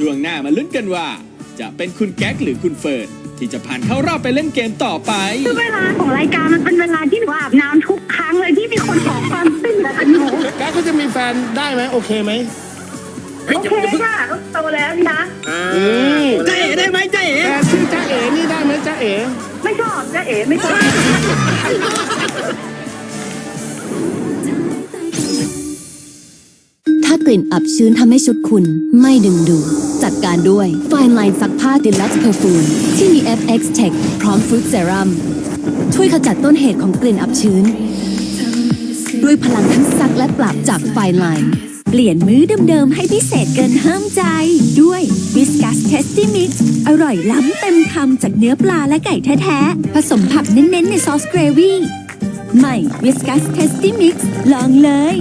ช่วงหน้ามาลุ้นกันว่า จะเป็นคุณแก๊กหรือคุณเฟิร์นที่จะผ่านเข้ารอบไปเล่นเกมต่อไป คือเวลาของรายการมันเป็นเวลาที่หนูอาบน้ำทุกครั้งเลยที่มีคนขอความช่วยเหลือจากหนูแก๊กก็จะมีแฟนได้ไหมโอเคไหมโอเคค่ะโตแล้วนะ อืมใจเอ๋ได้ไหมใจเอ๋แฟนชื่อจ้าเอ๋นี่ได้ไหมจ้าเอ๋ไม่ชอบจะเอ๋ไม่ชอบ กลิ่นอับชื้นทำให้ชุดคุณไม่ดึงดูดจัดการด้วย Fine Line ซักผ้า Deluxe Perfume ที่มี FX Tech พร้อมฟรุตเซรั่มช่วยขจัดต้นเหตุของกลิ่นอับชื้น ด้วยพลังทั้งซักและปราบจาก Fine Line เปลี่ยนมื้อเดิมๆ ให้พิเศษเกินห้ามใจ ด้วย Whiskas Tasty Mix อร่อยล้ำเต็มคำจากเนื้อปลาและไก่แท้ๆ ผสมผักเน้นๆ ในซอสเกรวี่ใหม่ Whiskas Tasty Mix ลองเลย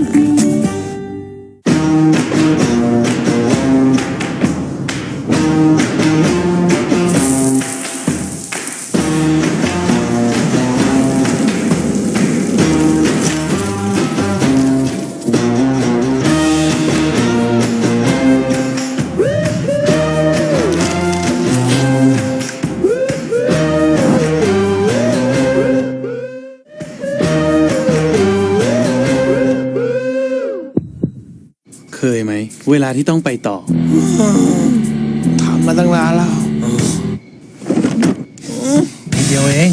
เคยไหม เวลาที่ต้องไปต่อ ถามมาตั้งนานแล้วนิดเดียวเอง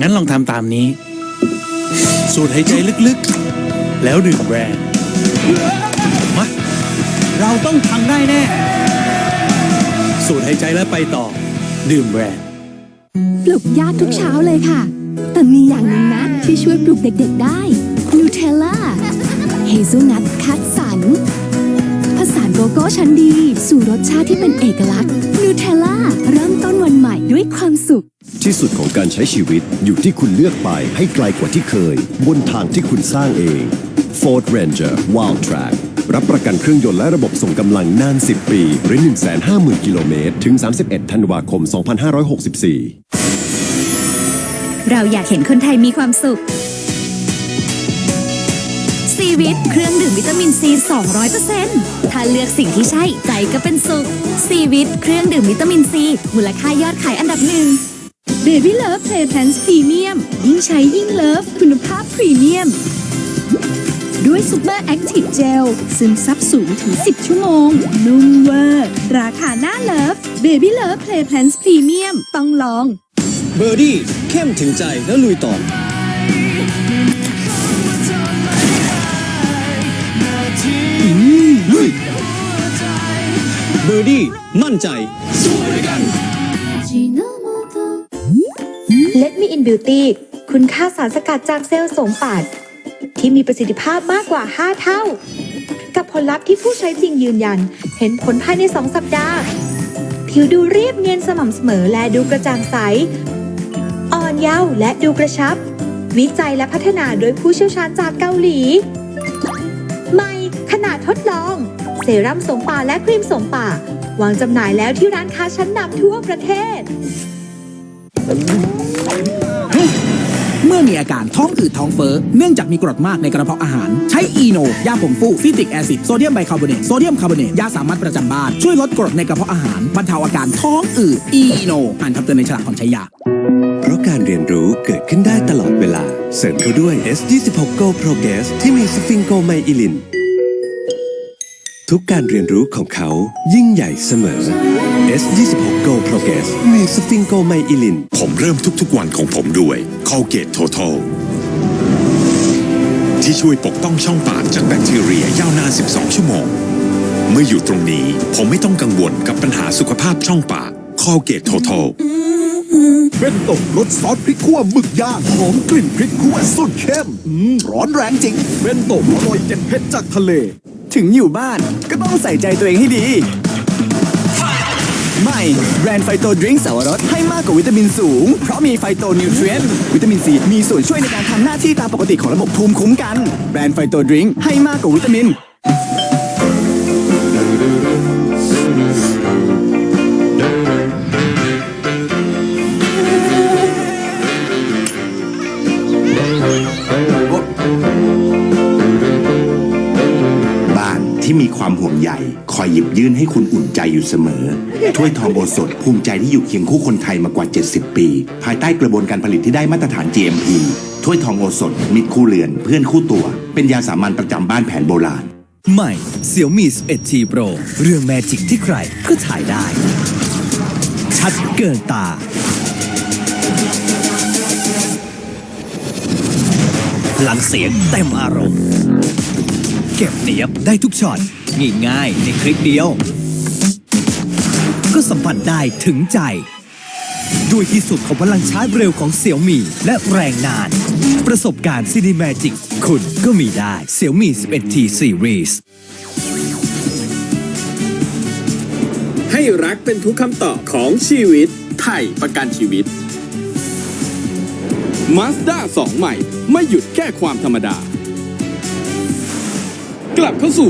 งั้นลองทำตามนี้ สูดหายใจลึกๆ แล้วดื่มแบรนด์มาเราต้องทำได้แน่ สูดหายใจแล้วไปต่อ ดื่มแบรนด์ ปลุกยากทุกเช้าเลยค่ะ แต่มีอย่างหนึ่งนะ ที่ช่วยปลุกเด็กๆได้นูเทลล่าเฮซุนัทคัดสรรผสานโกโก้ชั้นดี สู่รสชาติที่เป็นเอกลักษณ์นูเทลล่าเริ่มต้นวันใหม่ด้วยความสุข ที่สุดของการใช้ชีวิตอยู่ที่คุณเลือกไปให้ไกลกว่าที่เคย บนทางที่คุณสร้างเอง Ford Ranger Wild Track รับประกันเครื่องยนต์และระบบส่งกำลังนาน 10 ปี หรือ 150,000 กิโลเมตร ถึง 31 ธันวาคม 2564 เราอยากเห็นคนไทยมีความสุขซีวิตเครื่องดื่มวิตามินซี 200%ถ้าเลือกสิ่งที่ใช่ใจก็เป็นสุขซีวิตเครื่องดื่มวิตามินซี มูลค่ายอดขายอันดับหนึ่ง Baby Love Play Pants Premium ยิ่งใช้ยิ่งเลิฟคุณภาพพรีเมียม ด้วยซูเปอร์แอคทีฟเจลซึมซับสูงถึง 10 ชั่วโมง นุ่มเวอร์ ราคาหน้าเลิฟ Baby Love Play Pants Premium ต้องลอง เบอร์ดี้เข้มถึงใจแล้วลุยต่อเบอร์ดี้มั่นใจสวยกัน Let Me In Beauty คุณค่าสารสกัดจากเซลล์สมป่านที่มีประสิทธิภาพมากกว่า 5 เท่า กับผลลัพธ์ที่ผู้ใช้จริงยืนยัน เห็นผลภายใน 2 สัปดาห์ ผิวดูเรียบเนียนสม่ำเสมอและดูกระจ่างใส เยาว์และดูกระชับ วิจัยและพัฒนาโดยผู้เชี่ยวชาญจากเกาหลี ใหม่ขนาดทดลอง เซรั่มสมป่าและครีมสมป่าวางจำหน่ายแล้วที่ร้านค้าชั้นนำทั่วประเทศ เมื่อมีอาการท้องอืดท้องเฟ้อเนื่องจากมีกรดมากในกระเพาะอาหาร ใช้อีโน ยาผงฟูซิติกแอซิดโซเดียมไบคาร์บอเนตโซเดียมคาร์บอเนตยาสามัญประจำบ้าน ช่วยลดกรดในกระเพาะอาหารบรรเทาอาการท้องอืดอีโน อ่านคำเตือนในฉลากก่อนใช้ยา เพราะการเรียนรู้เกิดขึ้นได้ตลอดเวลา เสริมเขาด้วย S26 Go Progress ที่มีสฟิงโกไมอิลิน ทุกการเรียนรู้ของเขายิ่งใหญ่เสมอ S26 Go Progress มีสฟิงโกไมอิลิน ผมเริ่มทุกๆวันของผมด้วย Colgate Total ที่ช่วยปกป้องช่องปากจากแบคทีเรียยาวนาน 12 ชั่วโมง เมื่ออยู่ตรงนี้ผมไม่ต้องกังวลกับปัญหาสุขภาพช่องปาก Colgate Total เป็นตกรสซอสพริกขั่วหมึกย่างหอมกลิ่นพริกขั่วสุดเข้มอืมร้อนแรงจริง เป็นตกอร่อยเจ็ดเผ็ดจากทะเล ถึงอยู่บ้านก็ต้องใส่ใจตัวเองให้ดี ใหม่แบรนด์ไฟโตดริงก์สาวรสให้มากกว่าวิตามินสูง เพราะมีไฟโตนิวเทรียนวิตามินซีมีส่วนช่วยในการทำหน้าที่ตามปกติของระบบภูมิคุ้มกัน แบรนด์ไฟโตดริงก์ให้มากกว่าวิตามิน คอยหยิบยื่นให้คุณอุ่นใจอยู่เสมอ ถ้วยทองโอสถภูมิใจที่อยู่เคียงคู่คนไทยมากว่า 70 ปี ภายใต้กระบวนการผลิตที่ได้มาตรฐาน GMP ถ้วยทองโอสถมิตรคู่เรือน เพื่อนคู่ตัว เป็นยาสามัญประจำบ้านแผนโบราณ ใหม่ Xiaomi 11T Pro เรื่องแมจิกที่ใครก็ถ่ายได้ ชัดเกินตา พลังเสียงเต็มอารมณ์ เก็บเนียบได้ทุกช็อต ง่ายๆ ในคลิกเดียว ก็สัมผัสได้ถึงใจ ด้วยที่สุดของพลังชาร์จเร็วของ Xiaomi และแรงนาน ประสบการณ์ Cine Magic คุณก็มีได้ Xiaomi 11T Series ให้รักเป็นทุกคำตอบของชีวิต ไทยประกันชีวิต Mazda 2 ใหม่ ไม่หยุดแค่ความธรรมดา กลับเข้าสู่